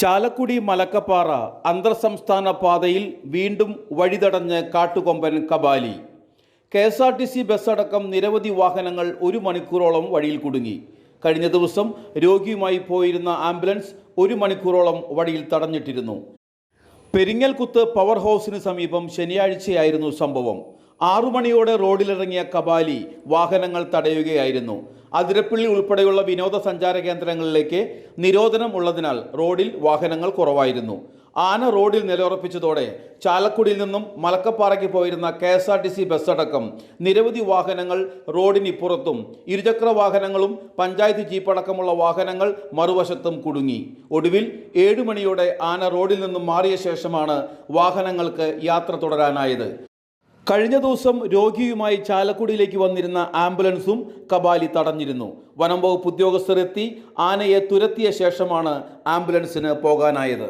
ചാലക്കുടി മലക്കപ്പാറ അന്തർ സംസ്ഥാന പാതയിൽ വീണ്ടും വഴിതടഞ്ഞ് കാട്ടുകൊമ്പൻ Kabali. K S R T C ബസ്സടക്കം നിരവധി വാഹനങ്ങൾ ഒരു മണിക്കൂറോളം വഴിയിൽ കുടുങ്ങി. കഴിഞ്ഞ ദിവസം രോഗിയുമായി പോയിരുന്ന ആംബുലൻസ് ഒരു മണിക്കൂറോളം വഴിയിൽ തടഞ്ഞിട്ടിരുന്നു. പെരിങ്ങൽകുത്ത് പവർ ഹൗസിന് സമീപം ശനിയാഴ്ചയായിരുന്നു സംഭവം. ആറു മണിയോടെ റോഡിലിറങ്ങിയ കബാലി വാഹനങ്ങൾ തടയുകയായിരുന്നു. അതിരപ്പള്ളി ഉൾപ്പെടെയുള്ള വിനോദസഞ്ചാര കേന്ദ്രങ്ങളിലേക്ക് നിരോധനം ഉള്ളതിനാൽ റോഡിൽ വാഹനങ്ങൾ കുറവായിരുന്നു. ആന റോഡിൽ നിലയുറപ്പിച്ചതോടെ ചാലക്കുടിയിൽ നിന്നും മലക്കപ്പാറയ്ക്ക് പോയിരുന്ന K S R T C ബസ്സടക്കം നിരവധി വാഹനങ്ങൾ റോഡിനിപ്പുറത്തും ഇരുചക്ര വാഹനങ്ങളും പഞ്ചായത്ത് ജീപ്പടക്കമുള്ള വാഹനങ്ങൾ മറുവശത്തും കുടുങ്ങി. ഒടുവിൽ ഏഴു മണിയോടെ ആന റോഡിൽ നിന്നും മാറിയ ശേഷമാണ് വാഹനങ്ങൾക്ക് യാത്ര തുടരാനായത്. കഴിഞ്ഞ ദിവസം രോഗിയുമായി ചാലക്കുടിയിലേക്ക് വന്നിരുന്ന ആംബുലൻസും കബാലി തടഞ്ഞിരുന്നു. വനം വകുപ്പ് ഉദ്യോഗസ്ഥർ എത്തി ആനയെ തുരത്തിയ ശേഷമാണ് ആംബുലൻസിന് പോകാനായത്.